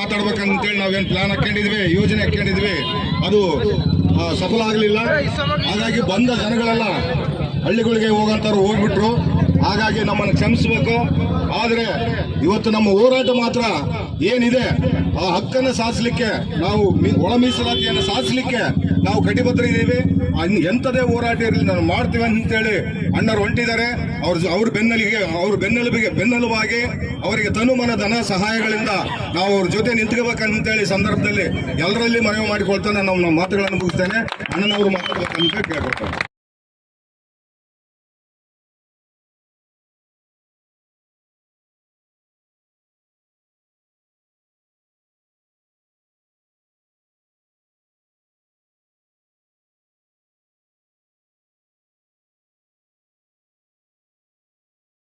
ಮಾತಾಡ್ಬೇಕಂತೇಳಿ ನಾವೇನು ಪ್ಲಾನ್ ಹಾಕೊಂಡಿದ್ವಿ ಯೋಜನೆ ಹಾಕೊಂಡಿದ್ವಿ ಅದು ಸಫಲ ಆಗಲಿಲ್ಲ. ಹಾಗಾಗಿ ಬಂದ ಜನಗಳೆಲ್ಲ ಹಳ್ಳಿಗಳಿಗೆ ಹೋಗಂತಾರು ಹೋಗ್ಬಿಟ್ಟು ಹಾಗಾಗಿ ನಮ್ಮನ್ನು ಕ್ಷಮಿಸಬೇಕು. ಆದರೆ ಇವತ್ತು ನಮ್ಮ ಹೋರಾಟ ಮಾತ್ರ ಏನಿದೆ, ಆ ಹಕ್ಕನ್ನು ಸಾಧಿಸಲಿಕ್ಕೆ ನಾವು ಒಳ ಮೀಸಲಾತಿಯನ್ನು ಸಾಧಿಸಲಿಕ್ಕೆ ನಾವು ಕಟಿಬದ್ಧ ಇದ್ದೀವಿ. ಅನ್- ಎಂಥದೇ ಹೋರಾಟ ಇರಲಿ, ನಾನು ಮಾಡ್ತೀವಿ ಅಂತೇಳಿ ಅಣ್ಣರು ಹೊಂಟಿದ್ದಾರೆ. ಅವ್ರ ಅವ್ರ ಬೆನ್ನಲಿಗೆ, ಅವ್ರ ಬೆನ್ನೆಲುಬಿಗೆ, ಬೆನ್ನೆಲುಬಾಗಿ ಅವರಿಗೆ ತನುಮನ ಧನ ಸಹಾಯಗಳಿಂದ ನಾವು ಅವ್ರ ಜೊತೆ ನಿಂತ್ಕೋಬೇಕಂತೇಳಿ ಸಂದರ್ಭದಲ್ಲಿ ಎಲ್ಲರಲ್ಲಿ ಮನವಿ ಮಾಡಿಕೊಳ್ತಾನೆ. ನಾವು ನಮ್ಮ ಮಾತುಗಳನ್ನು ಮುಗಿಸ್ತೇನೆ. ಅಣ್ಣನವರು ಮಾತಾಡ್ಬೇಕಂತ ಕೇಳ್ಕೊಳ್ತೇನೆ.